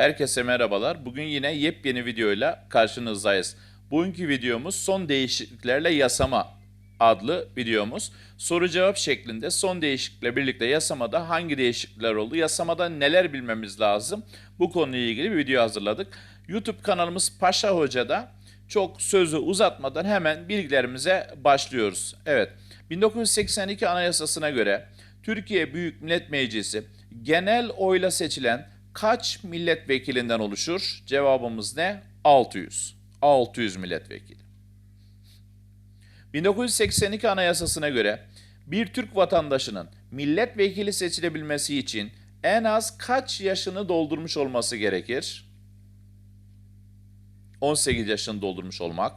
Herkese merhabalar. Bugün yine yepyeni videoyla karşınızdayız. Bugünkü videomuz son değişikliklerle yasama adlı videomuz. Soru cevap şeklinde son değişiklikle birlikte yasamada hangi değişiklikler oldu, yasamada neler bilmemiz lazım bu konuyla ilgili bir video hazırladık. YouTube kanalımız Paşa Hoca'da çok sözü uzatmadan hemen bilgilerimize başlıyoruz. Evet, 1982 Anayasası'na göre Türkiye Büyük Millet Meclisi genel oyla seçilen kaç milletvekilinden oluşur? Cevabımız ne? 600. 600 milletvekili. 1982 Anayasası'na göre bir Türk vatandaşının milletvekili seçilebilmesi için en az kaç yaşını doldurmuş olması gerekir? 18 yaşını doldurmuş olmak.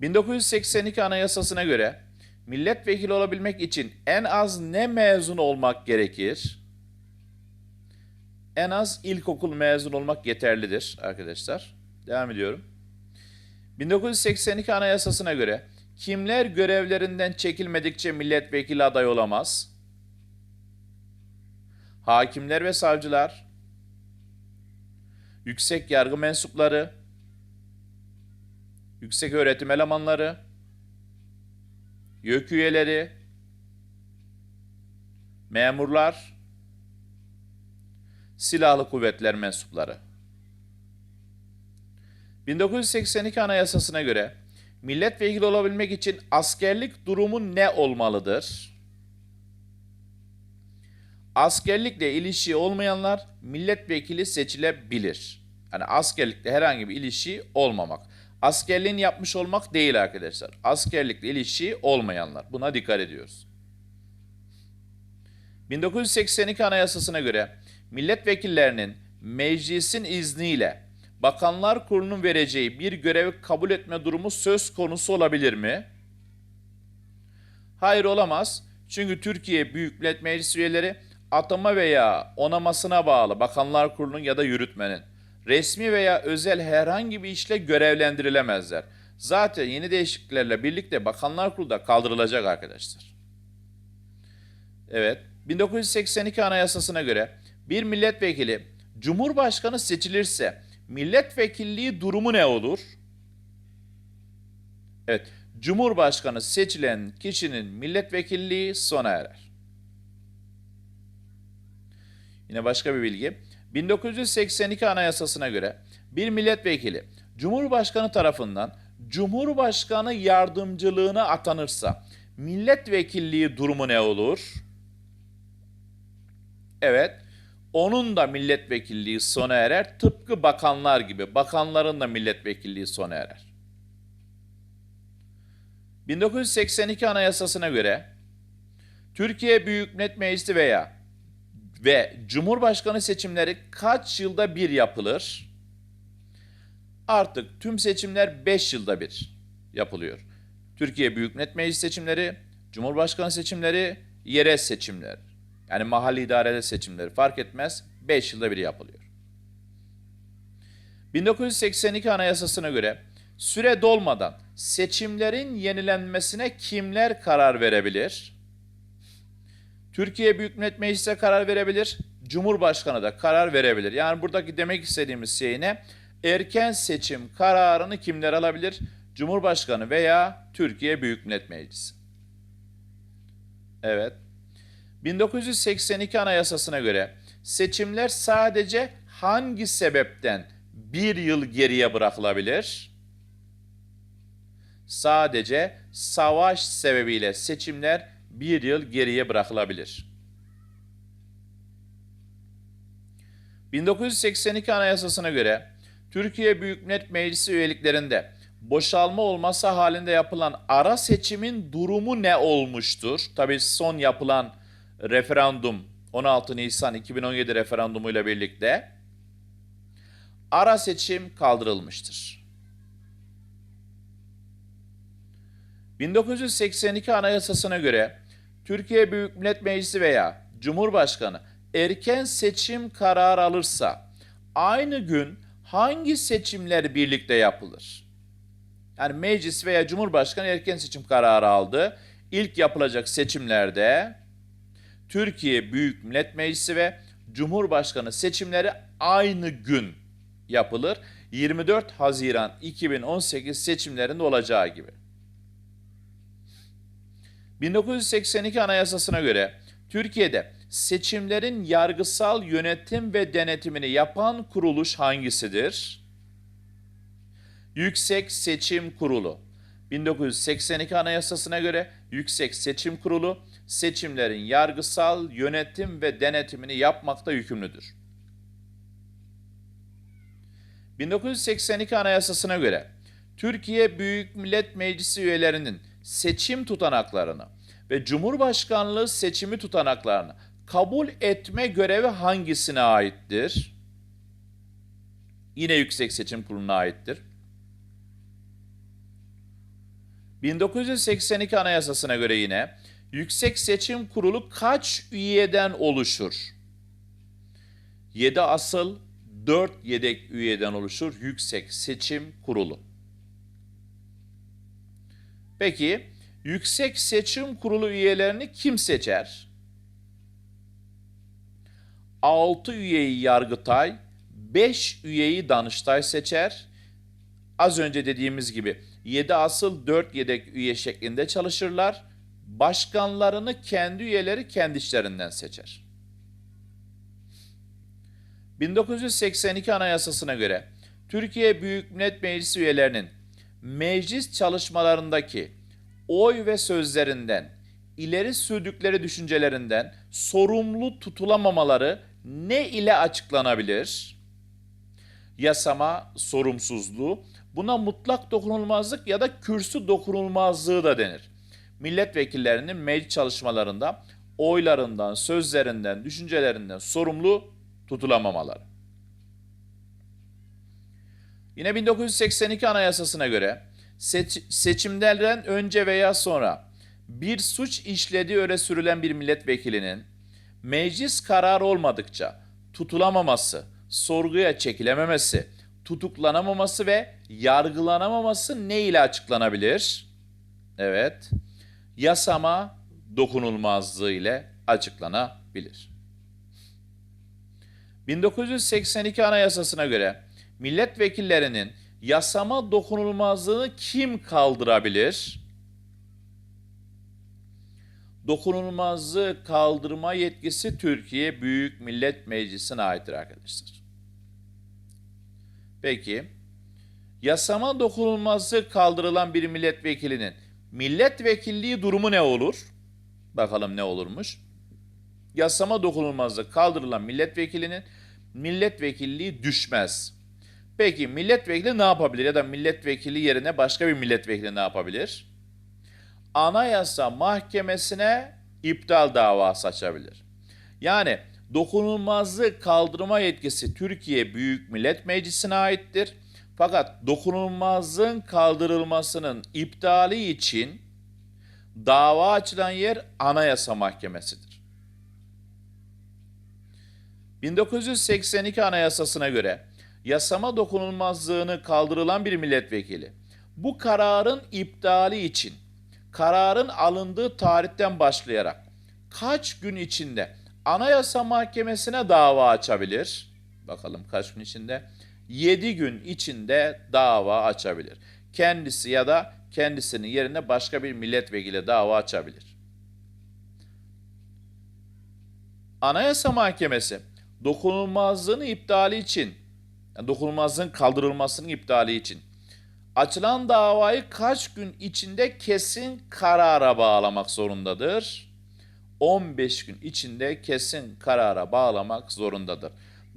1982 Anayasası'na göre milletvekili olabilmek için en az ne mezun olmak gerekir? En az ilkokul mezun olmak yeterlidir arkadaşlar. Devam ediyorum. 1982 Anayasası'na göre kimler görevlerinden çekilmedikçe milletvekili aday olamaz? Hakimler ve savcılar, yüksek yargı mensupları, yüksek öğretim elemanları, YÖK üyeleri, memurlar, silahlı kuvvetler mensupları. 1982 Anayasası'na göre milletvekili olabilmek için askerlik durumu ne olmalıdır? Askerlikle ilişiği olmayanlar milletvekili seçilebilir. Yani askerlikle herhangi bir ilişiği olmamak. Askerliğin yapmış olmak değil arkadaşlar. Askerlikle ilişiği olmayanlar. Buna dikkat ediyoruz. 1982 Anayasası'na göre milletvekillerinin meclisin izniyle Bakanlar Kurulu'nun vereceği bir görevi kabul etme durumu söz konusu olabilir mi? Hayır olamaz. Çünkü Türkiye Büyük Millet Meclisi üyeleri atama veya onamasına bağlı Bakanlar Kurulu'nun ya da yürütmenin resmi veya özel herhangi bir işle görevlendirilemezler. Zaten yeni değişikliklerle birlikte Bakanlar Kurulu da kaldırılacak arkadaşlar. Evet, 1982 Anayasası'na göre bir milletvekili Cumhurbaşkanı seçilirse milletvekilliği durumu ne olur? Evet, Cumhurbaşkanı seçilen kişinin milletvekilliği sona erer. Yine başka bir bilgi. 1982 Anayasası'na göre bir milletvekili Cumhurbaşkanı tarafından Cumhurbaşkanı yardımcılığına atanırsa milletvekilliği durumu ne olur? Evet, onun da milletvekilliği sona erer. Tıpkı bakanlar gibi. Bakanların da milletvekilliği sona erer. 1982 Anayasası'na göre Türkiye Büyük Millet Meclisi veya ve Cumhurbaşkanı seçimleri kaç yılda bir yapılır? Artık tüm seçimler 5 yılda bir yapılıyor. Türkiye Büyük Millet Meclisi seçimleri, Cumhurbaşkanı seçimleri, yerel seçimler. Yani mahalli idarede seçimleri fark etmez 5 yılda bir yapılıyor. 1982 Anayasası'na göre süre dolmadan seçimlerin yenilenmesine kimler karar verebilir? Türkiye Büyük Millet Meclisi karar verebilir, Cumhurbaşkanı da karar verebilir. Yani buradaki demek istediğimiz şey ne? Erken seçim kararını kimler alabilir? Cumhurbaşkanı veya Türkiye Büyük Millet Meclisi. Evet. 1982 Anayasası'na göre seçimler sadece hangi sebepten bir yıl geriye bırakılabilir? Sadece savaş sebebiyle seçimler bir yıl geriye bırakılabilir. 1982 Anayasası'na göre Türkiye Büyük Millet Meclisi üyeliklerinde boşalma olması halinde yapılan ara seçimin durumu ne olmuştur? Tabii son yapılan referandum 16 Nisan 2017 referandumuyla birlikte ara seçim kaldırılmıştır. 1982 Anayasası'na göre Türkiye Büyük Millet Meclisi veya Cumhurbaşkanı erken seçim kararı alırsa aynı gün hangi seçimler birlikte yapılır? Yani meclis veya Cumhurbaşkanı erken seçim kararı aldı. İlk yapılacak seçimlerde Türkiye Büyük Millet Meclisi ve Cumhurbaşkanı seçimleri aynı gün yapılır. 24 Haziran 2018 seçimlerinde olacağı gibi. 1982 Anayasasına göre Türkiye'de seçimlerin yargısal yönetim ve denetimini yapan kuruluş hangisidir? Yüksek Seçim Kurulu. 1982 Anayasasına göre Yüksek Seçim Kurulu seçimlerin yargısal yönetim ve denetimini yapmakta yükümlüdür. 1982 Anayasasına göre Türkiye Büyük Millet Meclisi üyelerinin seçim tutanaklarını ve Cumhurbaşkanlığı seçimi tutanaklarını kabul etme görevi hangisine aittir? Yine Yüksek Seçim Kurulu'na aittir. 1982 Anayasasına göre yine Yüksek Seçim Kurulu kaç üyeden oluşur? 7 asıl, 4 yedek üyeden oluşur Yüksek Seçim Kurulu. Peki Yüksek Seçim Kurulu üyelerini kim seçer? 6 üyeyi Yargıtay, 5 üyeyi Danıştay seçer. Az önce dediğimiz gibi 7 asıl 4 yedek üye şeklinde çalışırlar. Başkanlarını kendi üyeleri kendi işlerinden seçer. 1982 Anayasasına göre Türkiye Büyük Millet Meclisi üyelerinin meclis çalışmalarındaki oy ve sözlerinden, ileri sürdükleri düşüncelerinden sorumlu tutulamamaları ne ile açıklanabilir? Yasama sorumsuzluğu, buna mutlak dokunulmazlık ya da kürsü dokunulmazlığı da denir. Milletvekillerinin meclis çalışmalarında oylarından, sözlerinden, düşüncelerinden sorumlu tutulamamaları. Yine 1982 Anayasasına göre seç- seçimlerden önce veya sonra bir suç işlediği öne sürülen bir milletvekilinin meclis kararı olmadıkça tutulamaması, sorguya çekilememesi, tutuklanamaması ve yargılanamaması ne ile açıklanabilir? Evet, yasama dokunulmazlığı ile açıklanabilir. 1982 Anayasasına göre milletvekillerinin yasama dokunulmazlığını kim kaldırabilir? Dokunulmazlığı kaldırma yetkisi Türkiye Büyük Millet Meclisi'ne aittir arkadaşlar. Peki, yasama dokunulmazlığı kaldırılan bir milletvekilinin milletvekilliği durumu ne olur? Bakalım ne olurmuş? Yasama dokunulmazlığı kaldırılan milletvekilinin milletvekilliği düşmez. Peki milletvekili ne yapabilir ya da milletvekili yerine başka bir milletvekili ne yapabilir? Anayasa Mahkemesi'ne iptal davası açabilir. Yani dokunulmazlığı kaldırma yetkisi Türkiye Büyük Millet Meclisi'ne aittir. Fakat dokunulmazlığın kaldırılmasının iptali için dava açılan yer Anayasa Mahkemesi'dir. 1982 Anayasasına göre yasama dokunulmazlığını kaldırılan bir milletvekili bu kararın iptali için kararın alındığı tarihten başlayarak kaç gün içinde Anayasa Mahkemesi'ne dava açabilir? Bakalım kaç gün içinde? 7 gün içinde dava açabilir. Kendisi ya da kendisinin yerine başka bir milletvekili dava açabilir. Anayasa Mahkemesi dokunulmazlığın iptali için, yani dokunulmazlığın kaldırılmasının iptali için açılan davayı kaç gün içinde kesin karara bağlamak zorundadır? 15 gün içinde kesin karara bağlamak zorundadır.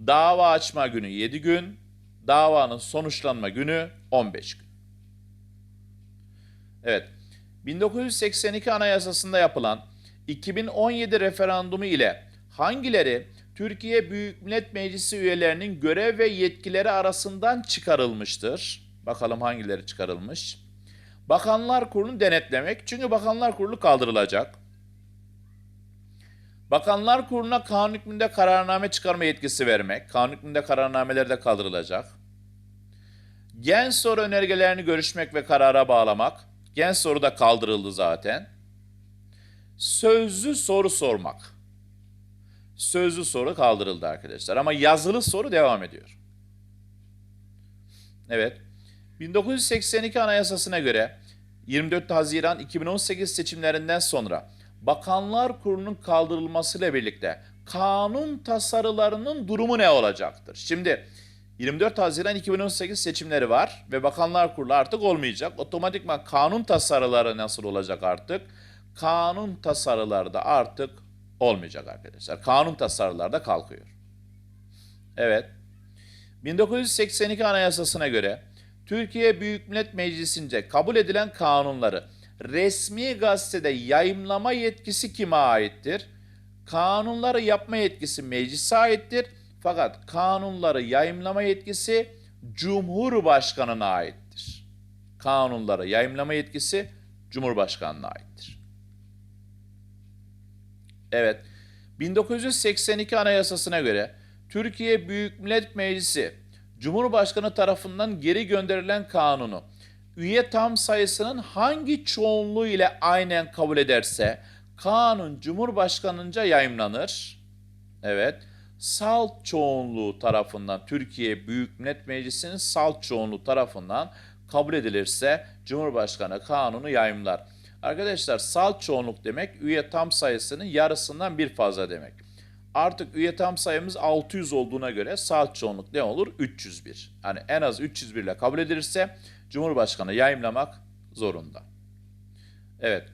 Dava açma günü 7 gün, davanın sonuçlanma günü 15 gün. Evet, 1982 Anayasası'nda yapılan 2017 referandumu ile hangileri Türkiye Büyük Millet Meclisi üyelerinin görev ve yetkileri arasından çıkarılmıştır? Bakalım hangileri çıkarılmış? Bakanlar Kurulu'nu denetlemek. Çünkü Bakanlar Kurulu kaldırılacak. Bakanlar Kurulu'na kanun hükmünde kararname çıkarma yetkisi vermek. Kanun hükmünde kararnameler de kaldırılacak. Gen soru önergelerini görüşmek ve karara bağlamak. Gen soru da kaldırıldı zaten. Sözlü soru sormak. Sözlü soru kaldırıldı arkadaşlar ama yazılı soru devam ediyor. Evet. 1982 Anayasası'na göre 24 Haziran 2018 seçimlerinden sonra Bakanlar Kurulu'nun kaldırılmasıyla birlikte kanun tasarılarının durumu ne olacaktır? Şimdi 24 Haziran 2018 seçimleri var ve Bakanlar Kurulu artık olmayacak. Otomatikman kanun tasarıları nasıl olacak artık? Kanun tasarıları da artık olmayacak arkadaşlar. Kanun tasarıları da kalkıyor. Evet. 1982 Anayasası'na göre Türkiye Büyük Millet Meclisi'nce kabul edilen kanunları resmi gazetede yayımlama yetkisi kime aittir? Kanunları yapma yetkisi meclise aittir. Fakat kanunları yayımlama yetkisi Cumhurbaşkanı'na aittir. Kanunları yayımlama yetkisi Cumhurbaşkanı'na aittir. Evet. 1982 Anayasası'na göre Türkiye Büyük Millet Meclisi Cumhurbaşkanı tarafından geri gönderilen kanunu üye tam sayısının hangi çoğunluğu ile aynen kabul ederse kanun Cumhurbaşkanınca yayımlanır. Evet. Salt çoğunluğu tarafından Türkiye Büyük Millet Meclisi'nin salt çoğunluğu tarafından kabul edilirse Cumhurbaşkanı kanunu yayımlar. Arkadaşlar salt çoğunluk demek üye tam sayısının yarısından bir fazla demek. Artık üye tam sayımız 600 olduğuna göre salt çoğunluk ne olur? 301. Yani en az 301 ile kabul edilirse Cumhurbaşkanı yayımlamak zorunda. Evet.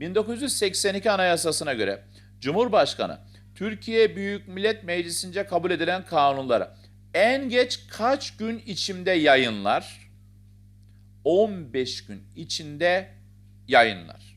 1982 Anayasası'na göre Cumhurbaşkanı Türkiye Büyük Millet Meclisi'nce kabul edilen kanunları en geç kaç gün içinde yayınlar? 15 gün içinde yayınlar.